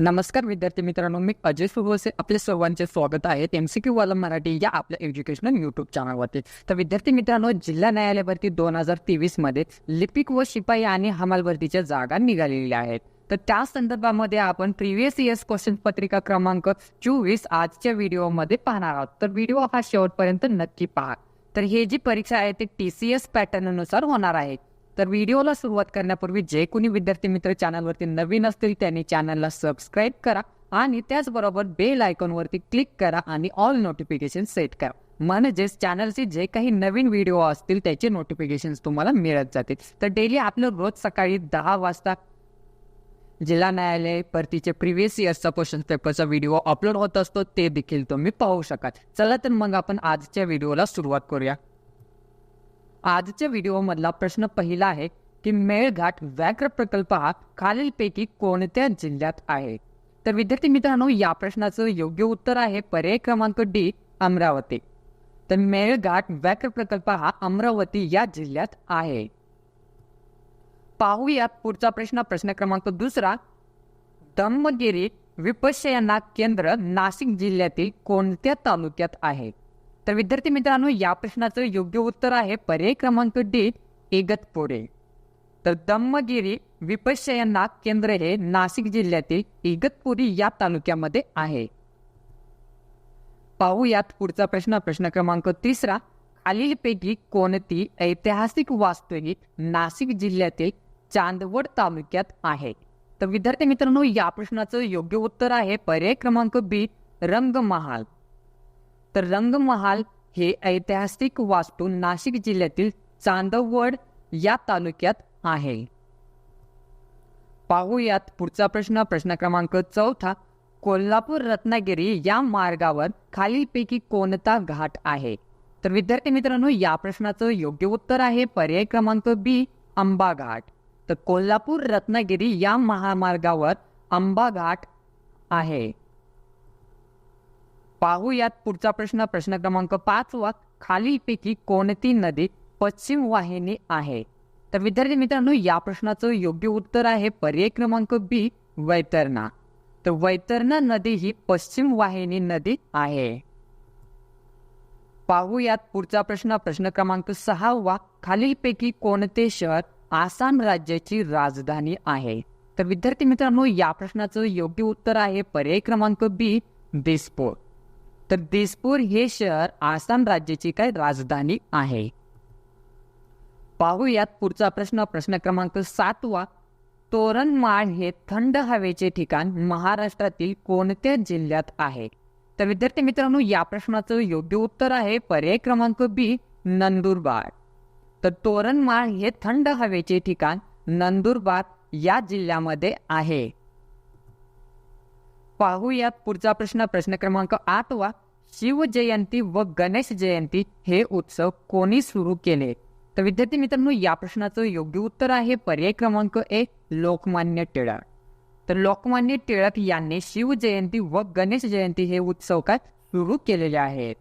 नमस्कार विद्यार्थी मित्रांनो मी अजय सुभोसे आपले सर्वांचे स्वागत आहे एम सी क्यू वाला मराठी या आपल्या एज्युकेशनल यूट्यूब चॅनलवरती तर विद्यार्थी मित्रांनो जिल्हा न्यायालयावरती दोन हजार तेवीसमध्ये लिपिक व शिपाई आणि हमालवरतीच्या जागा निघालेल्या आहेत. तर त्या संदर्भामध्ये आपण प्रिव्हियस इयर्स क्वेश्चन पत्रिका क्रमांक चोवीस आजच्या व्हिडिओमध्ये पाहणार आहोत. तर व्हिडिओ हा शेवटपर्यंत नक्की पहा. तर हे जी परीक्षा आहे ती टी सी एस पॅटर्ननुसार होणार आहे. तर व्हिडिओला सुरुवात करण्यापूर्वी जे कोणी विद्यार्थी मित्र चॅनलवरती नवीन असतील त्यांनी चॅनलला सबस्क्राईब करा आणि त्याचबरोबर बेल आयकॉनवरती क्लिक करा आणि ऑल नोटिफिकेशन सेट करा. म्हणजेच चॅनलचे जे काही नवीन व्हिडिओ असतील त्याचे नोटिफिकेशन तुम्हाला मिळत जातील. तर डेली आपलं रोज सकाळी दहा वाजता जिल्हा न्यायालय परतीचे प्रिव्हियस इयरचा क्वेश्चन पेपरचा व्हिडिओ अपलोड होत असतो ते देखील तुम्ही पाहू शकाल. चला तर मग आपण आजच्या व्हिडिओला सुरुवात करूया. आजच्या व्हिडिओमधला प्रश्न पहिला आहे की मेळघाट व्याघ्र प्रकल्प हा खालीलपैकी कोणत्या जिल्ह्यात आहे? तर विद्यार्थी मित्रांनो या प्रश्नाचं योग्य उत्तर आहे पर्याय क्रमांक डी अमरावती. तर मेळघाट व्याघ्र प्रकल्प हा अमरावती या जिल्ह्यात आहे. पाहूयात पुढचा प्रश्न प्रश्न क्रमांक दुसरा. धम्मगिरी विपश्यना केंद्र नाशिक जिल्ह्यातील कोणत्या तालुक्यात आहे? तर विद्यार्थी मित्रांनो या प्रश्नाचं योग्य उत्तर आहे पर्याय क्रमांक डी इगतपुरे तर दम्मगिरी विपश्यना केंद्र हे नाशिक जिल्ह्यातील इगतपुरी या तालुक्यामध्ये आहे. पाहूयात पुढचा प्रश्न प्रश्न क्रमांक तिसरा. खालीलपैकी कोणती ऐतिहासिक वास्तू ही नाशिक जिल्ह्यातील चांदवड तालुक्यात आहे? तर विद्यार्थी मित्रांनो या प्रश्नाचं योग्य उत्तर आहे पर्याय क्रमांक बी रंगमहाल. तर रंगमहाल हे ऐतिहासिक वास्तू नाशिक जिल्ह्यातील चांदवड या तालुक्यात आहे. पाहूयात पुढचा प्रश्न. प्रश्न क्रमांक चौथा कोल्हापूर रत्नागिरी या मार्गावर खालीलपैकी कोणता घाट आहे? तर विद्यार्थी मित्रांनो या प्रश्नाचं योग्य उत्तर आहे पर्याय क्रमांक बी अंबाघाट. तर कोल्हापूर रत्नागिरी या महामार्गावर अंबाघाट आहे. पाहूयात पुढचा प्रश्न. प्रश्न क्रमांक पाच वा खालीलपैकी कोणती नदी पश्चिम वाहिनी आहे? तर विद्यार्थी मित्रांनो या प्रश्नाचं योग्य उत्तर आहे पर्याय क्रमांक बी वैतरणा. तर वैतरणा नदी ही पश्चिम वाहिनी नदी आहे. पाहूयात पुढचा प्रश्न. प्रश्न क्रमांक सहा वा खालीलपैकी कोणते शहर आसाम राज्याची राजधानी आहे? तर विद्यार्थी मित्रांनो या प्रश्नाचं योग्य उत्तर आहे पर्याय क्रमांक बी दिसपूर. तर दिसपूर हे शहर आसाम राज्याची काय राजधानी आहे? पाहूयात पुढचा प्रश्न. प्रश्न क्रमांक सातवा. तोरणमाळ हे थंड हवेचे ठिकाण महाराष्ट्रातील कोणत्या जिल्ह्यात आहे? तर विद्यार्थी मित्रांनो या प्रश्नाचं योग्य उत्तर आहे पर्याय क्रमांक बी नंदुरबार. तर तोरणमाळ हे थंड हवेचे ठिकाण नंदुरबार या जिल्ह्यामध्ये आहे. पाहूयात पुढचा प्रश्न. प्रश्न क्रमांक आठवा शिवजयंती व गणेश जयंती हे उत्सव कोणी सुरू केले? तर विद्यार्थी मित्रांनो या प्रश्नाचं योग्य उत्तर आहे पर्याय क्रमांक एक लोकमान्य टिळक. तर लोकमान्य टिळक यांनी शिवजयंती व गणेश जयंती हे उत्सव काय? सुरू केलेले आहेत.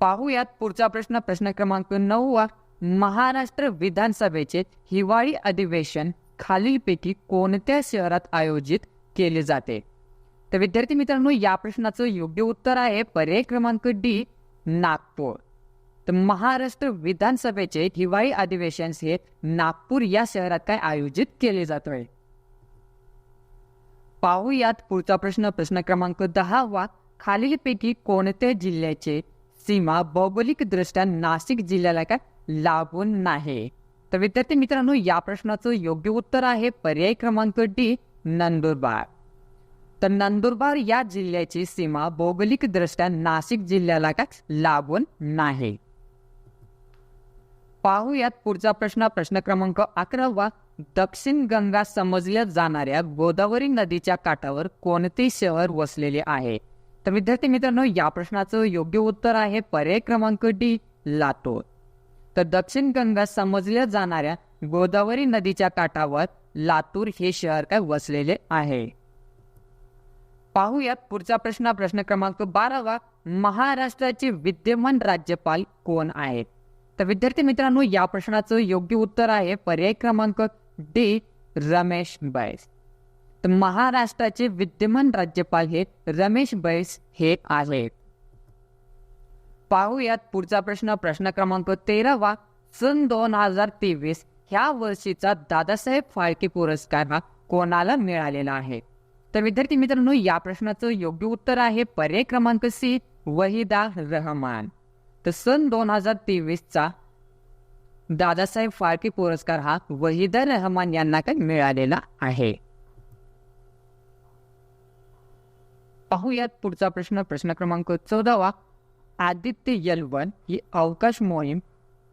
पाहूयात पुढचा प्रश्न. प्रश्न क्रमांक नऊवा महाराष्ट्र विधानसभेचे हिवाळी अधिवेशन खालीलपैकी कोणत्या शहरात आयोजित केले जाते? तर विद्यार्थी मित्रांनो या प्रश्नाचं योग्य उत्तर आहे. पर्याय क्रमांक डी नागपूर. तर महाराष्ट्र विधानसभेचे हिवाळी अधिवेशन हे नागपूर या शहरात काय आयोजित केले जातोय? पाहूयात पुढचा प्रश्न. प्रश्न क्रमांक दहावा खालीलपैकी कोणत्या जिल्ह्याचे सीमा भौगोलिक दृष्ट्या नाशिक जिल्ह्याला काय लागून नाही? तर विद्यार्थी मित्रांनो या प्रश्नाचं योग्य उत्तर आहे. पर्याय क्रमांक डी नंदुरबार. तर नंदुरबार या जिल्ह्याची सीमा भौगोलिक दृष्ट्या नाशिक जिल्ह्याला काय लागून नाही. पाहूयात पुढचा प्रश्न. प्रश्न क्रमांक अकरावा. दक्षिण गंगा समजल्या जाणाऱ्या गोदावरी नदीच्या काठावर कोणते शहर वसलेले आहे? तर विद्यार्थी मित्रांनो या प्रश्नाचं योग्य उत्तर आहे पर्याय क्रमांक डी लातूर. तर दक्षिण गंगा समजल्या जाणाऱ्या गोदावरी नदीच्या काठावर लातूर हे शहर काय वसलेले आहे? पाहूयात पुढचा प्रश्न. प्रश्न क्रमांक बारावा. महाराष्ट्राचे विद्यमान राज्यपाल कोण आहेत? तर विद्यार्थी मित्रांनो या प्रश्नाचं योग्य उत्तर आहे पर्याय क्रमांक डी रमेश बैस. तर महाराष्ट्राचे विद्यमान राज्यपाल हे रमेश बैस हे आहेत. पाहूयात पुढचा प्रश्न. प्रश्न क्रमांक तेरावा. सन दोन हजार तेवीस ह्या वर्षीचा दादासाहेब फाळके पुरस्कार हा कोणाला मिळालेला आहे? तर विद्यार्थी मित्रांनो या प्रश्नाचं योग्य उत्तर आहे पर्याय क्रमांक सी वहिदा रहमान. तर सन दोन हजार तेवीसचा दादासाहेब फाळके पुरस्कार हा वहिदा रहमान यांना काय मिळालेला आहे. पाहूयात पुढचा प्रश्न. प्रश्न क्रमांक चौदावा. आदित्य यलवन ही अवकाश मोहीम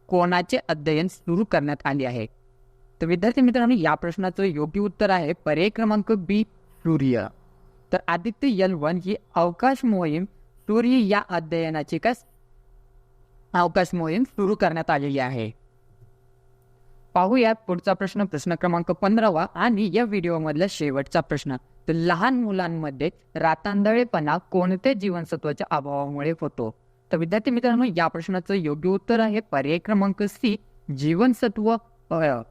कोणाचे अध्ययन सुरू करण्यात आली आहे? तर विद्यार्थी मित्रांनो या प्रश्नाचं योग्य उत्तर आहे पर्याय क्रमांक बी सूर्य. तर आदित्य यल वन ही अवकाश मोहीम सूर्य या अध्ययनाची काय अवकाश मोहीम सुरू करण्यात आलेली आहे. पाहूयात पुढचा प्रश्न प्रश्न क्रमांक पंधरावा आणि या व्हिडिओमधला शेवटचा प्रश्न. तर लहान मुलांमध्ये रातांदळेपणा कोणत्या जीवनसत्वाच्या अभावामुळे होतो? तर विद्यार्थी मित्रांनो या प्रश्नाचं योग्य उत्तर आहे पर्याय क्रमांक सी जीवनसत्व अ.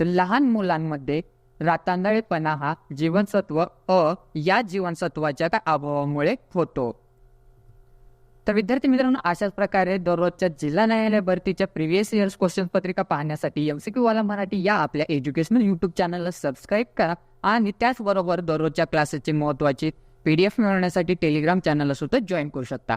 तर लहान मुलांमध्ये रातांदळेपणा हा जीवनसत्व अ या जीवनसत्वाच्या त्या अभावामुळे होतो. तर विद्यार्थी मित्रांनो अशाच प्रकारे दररोजच्या जिल्हा न्यायालय भरतीच्या प्रिव्हियस इयर्स क्वेश्चन पत्रिका पाहण्यासाठी एमसीक्यू वाला मराठी या आपल्या एज्युकेशनल युट्यूब चॅनलला सबस्क्राईब करा आणि त्याचबरोबर दररोजच्या क्लासेसची डी पीडीएफ मिळवण्यासाठी टेलिग्राम चॅनलला सुद्धा जॉईन करू शकता.